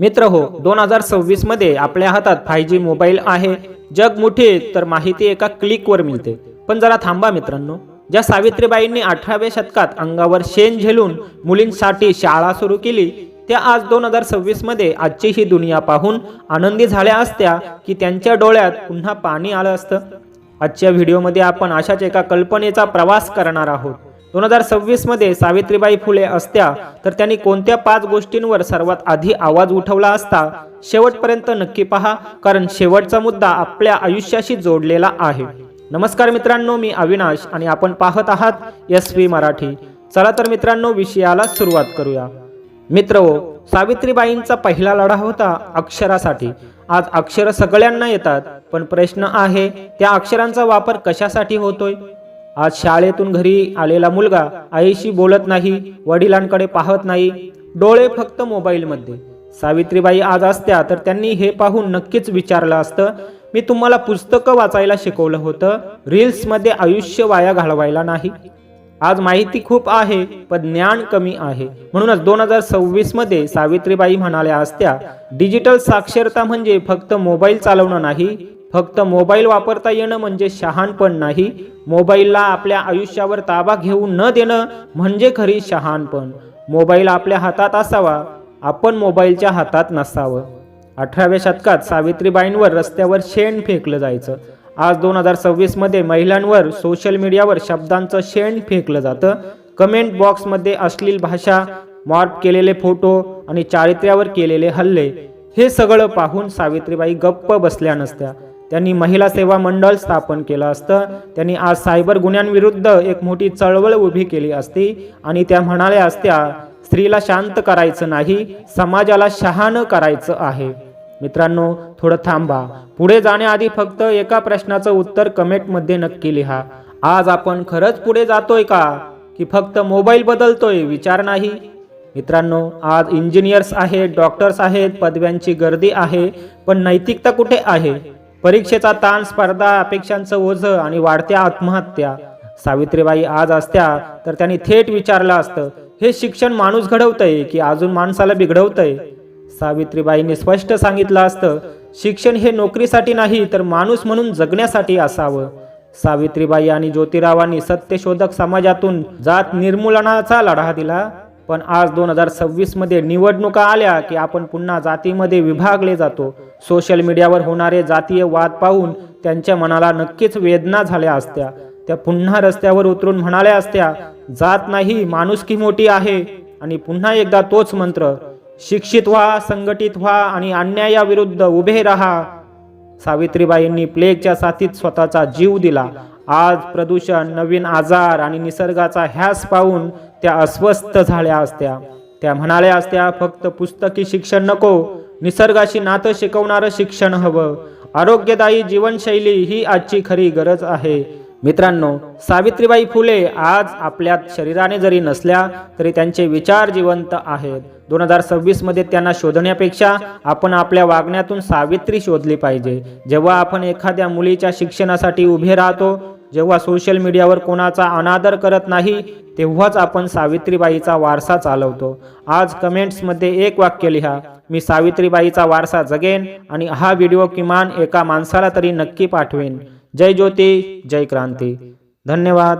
मित्र हो दोन हजार सव्वीसमध्ये आपल्या हातात फाय जी मोबाईल आहे. जग मोठे तर माहिती एका क्लिकवर मिळते. पण जरा थांबा मित्रांनो. ज्या सावित्रीबाईंनी अठराव्या शतकात अंगावर शेण झेलून मुलींसाठी शाळा सुरू केली त्या आज दोन हजार सव्वीसमध्ये आजची ही दुनिया पाहून आनंदी झाल्या असत्या की त्यांच्या डोळ्यात पुन्हा पाणी आलं असतं. आजच्या व्हिडिओमध्ये आपण अशाच एका कल्पनेचा प्रवास करणार आहोत. दोन हजार सव्वीसमध्ये सावित्रीबाई फुले असत्या तर त्यांनी कोणत्या पाच गोष्टींवर सर्वात आधी आवाज उठवला असता? शेवटपर्यंत नक्की पहा कारण शेवटचा मुद्दा आपल्या आयुष्याशी जोडलेला आहे. नमस्कार मित्रांनो मी अविनाश आणि आपण पाहत आहात एस व्ही मराठी. चला तर मित्रांनो विषयाला सुरुवात करूया. मित्र हो सावित्रीबाईंचा पहिला लढा होता अक्षरासाठी. आज अक्षर सगळ्यांना येतात पण प्रश्न आहे त्या अक्षरांचा वापर कशासाठी होतोय? आज शाळेतून घरी आलेला मुलगा आईशी बोलत नाही वडिलांकडे पाहत नाही डोळे फक्त मोबाईलमध्ये. सावित्रीबाई आज असत्या तर त्यांनी हे पाहून नक्कीच विचारलं असतं मी तुम्हाला पुस्तकं वाचायला शिकवलं होतं रील्समध्ये आयुष्य वाया घालवायला नाही. आज माहिती खूप आहे पण ज्ञान कमी आहे. म्हणूनच दोन हजार सव्वीसमध्ये सावित्रीबाई म्हणाल्या असत्या डिजिटल साक्षरता म्हणजे फक्त मोबाईल चालवणं नाही फक्त मोबाईल वापरता येणं म्हणजे शहाणपण नाही. मोबाईलला आपल्या आयुष्यावर ताबा घेऊ न देणं म्हणजे खरी शहाणपण. मोबाईल आपल्या हातात असावा आपण मोबाईलच्या हातात नसावं. अठराव्या शतकात सावित्रीबाईंवर रस्त्यावर शेण फेकलं जायचं. आज दोन हजार सव्वीसमध्ये महिलांवर सोशल मीडियावर शब्दांचं शेण फेकलं जातं. कमेंट बॉक्समध्ये अश्लील भाषा मॉर्प केलेले फोटो आणि चारित्र्यावर केलेले हल्ले हे सगळं पाहून सावित्रीबाई गप्प बसल्या नसत्या. त्यांनी महिला सेवा मंडळ स्थापन केलं असतं. त्यांनी आज सायबर गुन्ह्यांविरुद्ध एक मोठी चळवळ उभी केली असती आणि त्या म्हणाल्या असत्या स्त्रीला शांत करायचं नाही समाजाला शहाण करायचं आहे. मित्रांनो थोडं थांबा. पुढे जाण्याआधी फक्त एका प्रश्नाचं उत्तर कमेंटमध्ये नक्की लिहा. आज आपण खरंच पुढे जातोय का? की फक्त मोबाईल बदलतोय? विचार नाही. मित्रांनो आज इंजिनियर्स आहेत डॉक्टर्स आहेत पदव्यांची गर्दी आहे पण नैतिकता कुठे आहे? परीक्षेचा ताण स्पर्धा अपेक्षांचं ओझं आणि वाढत्या आत्महत्या. सावित्रीबाई आज असत्या तर त्यांनी थेट विचारलं असतं हे शिक्षण माणूस घडवतंय की अजून माणसाला बिघडवतंय? सावित्रीबाईंनी स्पष्ट सांगितलं असतं शिक्षण हे नोकरीसाठी नाही तर माणूस म्हणून जगण्यासाठी असावं. सावित्रीबाई आणि ज्योतिरावांनी सत्यशोधक समाजातून जात निर्मूलनाचा लढा दिला. पण आज दोन हजार सव्वीसमध्ये निवडणुका आल्या की आपण पुन्हा जातीमध्ये विभागले जातो. सोशल मीडियावर होणारे जातीय वाद पाहून त्यांच्या मनाला नक्कीच वेदना झाल्या असत्या. त्या पुन्हा रस्त्यावर उतरून म्हणाल्या असत्या जात नाही माणुसकी मोठी आहे. आणि पुन्हा एकदा तोच मंत्र शिक्षित व्हा संघटित व्हा आणि अन्यायाविरुद्ध उभे राहा. सावित्रीबाईंनी प्लेगच्या साथीत स्वतःचा जीव दिला. आज प्रदूषण नवीन आजार आणि निसर्गाचा ह्यास पाहून त्या अस्वस्थ झाल्या असत्या. त्या म्हणाल्या असत्या फक्त पुस्तकी शिक्षण नको. निसर्गाशी नातं शिकवणारं शिक्षण हवं. आरोग्यदायी जीवनशैली ही आजची खरी गरज आहे. मित्रांनो सावित्रीबाई फुले आज आपल्या शरीराने जरी नसल्या तरी त्यांचे विचार जिवंत आहेत. दोन हजार सव्वीसमध्ये त्यांना शोधण्यापेक्षा आपण आपल्या वागण्यातून सावित्री शोधली पाहिजे. जेव्हा आपण एखाद्या मुलीच्या शिक्षणासाठी उभे राहतो जेव्हा सोशल मीडियावर कोणाचा अनादर करत नाही तेव्हाच आपण सावित्रीबाईचा वारसा चालवतो. आज कमेंट्समध्ये एक वाक्य लिहा मी सावित्रीबाईचा वारसा जगेन आणि हा व्हिडिओ किमान एका माणसाला तरी नक्की पाठवेन. जय ज्योती जय क्रांती. धन्यवाद.